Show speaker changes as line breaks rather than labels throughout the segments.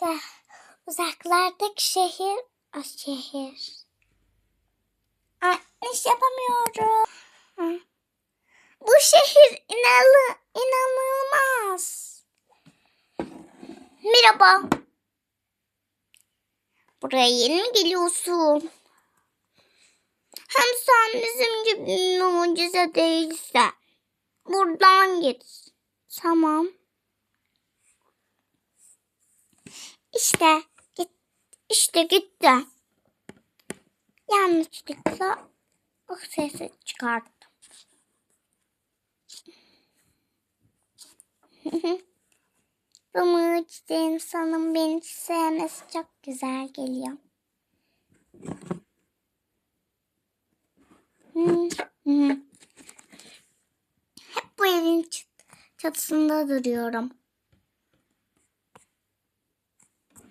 İşte uzaklardaki şehir, o şehir. Ay, iş yapamıyorum. Bu şehir inalı, inanılmaz. Merhaba. Buraya yeni mi geliyorsun? Hem sen bizim gibi mucize değilse buradan git. Tamam. İşte git, işte gitti. Yanlışlıkla o sesi çıkarttım. Bu mucize insanın beni sevmesi çok güzel geliyor. Hep bu evin çat- çatısında duruyorum.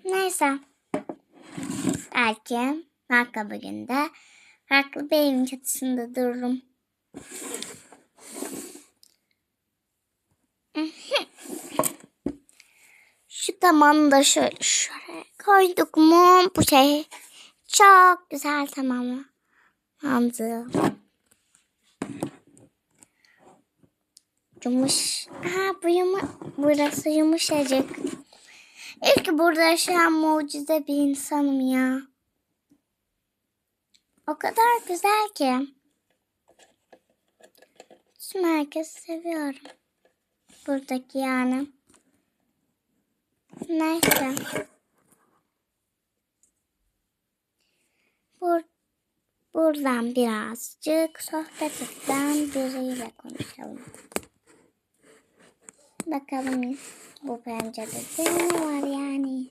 Neyse. Belki farklı bir günde farklı bir evin çatısında dururum. Şu tamanı da şöyle şuraya koyduk mu bu şey çok güzel tamamlandı. Yumuş. Aha bu yumu, burası yumuşacık. İlk burada yaşayan mucize bir insanım ya. O kadar güzel ki. Tüm herkesi seviyorum. Buradaki yani. Neyse. Bur buradan birazcık sohbet eden biriyle konuşalım. Bakalım bu pencerede ne var yani.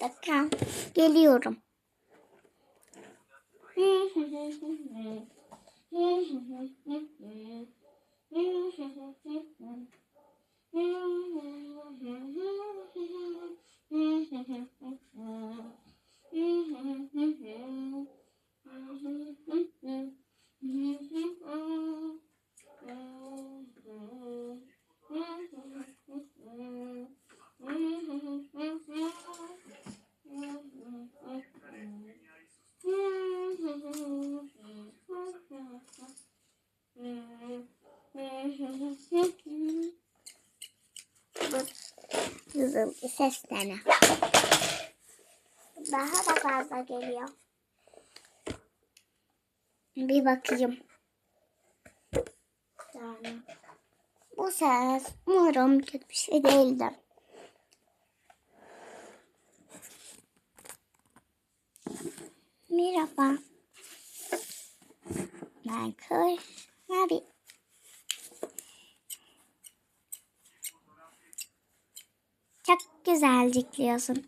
Burada kal. Geliyorum. Kızım seslene. Daha da fazla geliyor. Bir bakayım. Yani bu ses umarım kötü bir şey değildir. Merhaba. Ben Kır. Abi. Çok güzel cikliyorsun.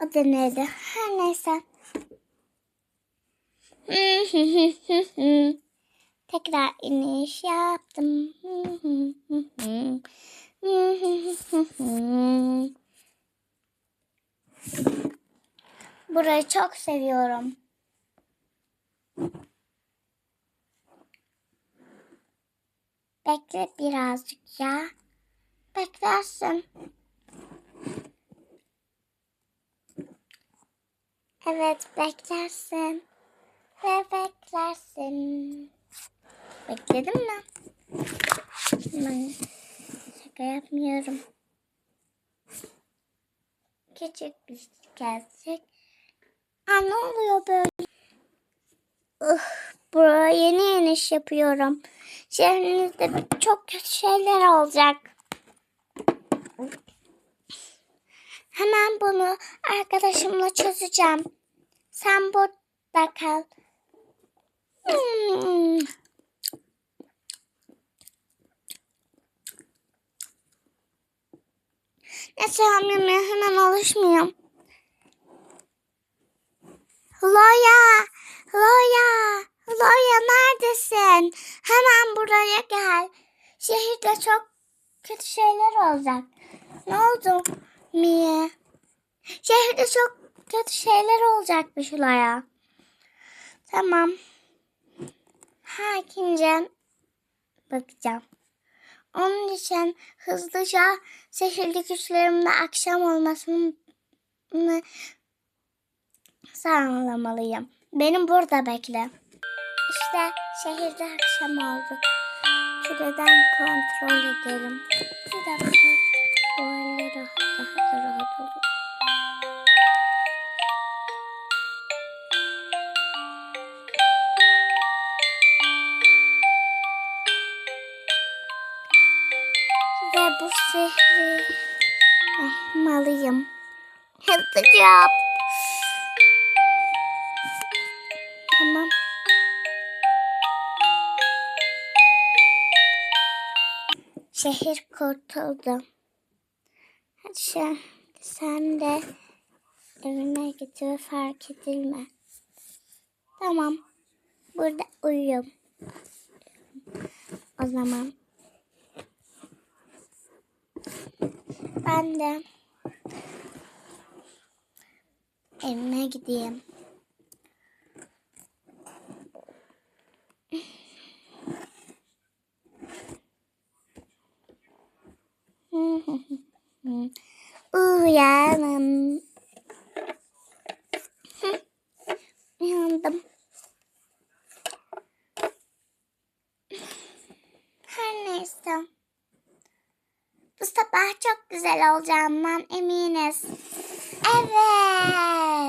Adı neydi? Her neyse. Tekrar iniş yaptım. Burayı çok seviyorum. Bekle birazcık ya. Beklersin. Evet beklersin. Ve beklersin. Bekledin mi? Ben şaka yapmıyorum. Küçük bir gerçek. Aa, ne oluyor böyle? Uh, buraya yeni yeni iş yapıyorum. Şehrinizde çok kötü şeyler olacak. Hemen bunu arkadaşımla çözeceğim. Sen burada kal. Hmm. Neyse hamleme hemen alışmıyorum. Loya, Loya, Loya neredesin? Hemen buraya gel. Şehirde çok kötü şeyler olacak. Ne oldu Mie? Şehirde çok kötü şeyler olacakmış Loya. Tamam. Hakince bakacağım. Onun için hızlıca sihirli güçlerimle akşam olmasını sağlamalıyım. Benim burada bekle. İşte şehirde akşam oldu. Şuradan kontrol edelim. Bir dakika. Böyle rahat, daha da rahat olur. Ve bu sihri yapmalıyım. Hızlıca Tamam. Şehir kurtuldu. Hadi sen de evine git ve fark edilme. Tamam. Burada uyuyorum. O zaman ben de evime gideyim. Uyanın. Uyandım. Her neyse. Bu sabah çok güzel olacağından eminiz. Evet.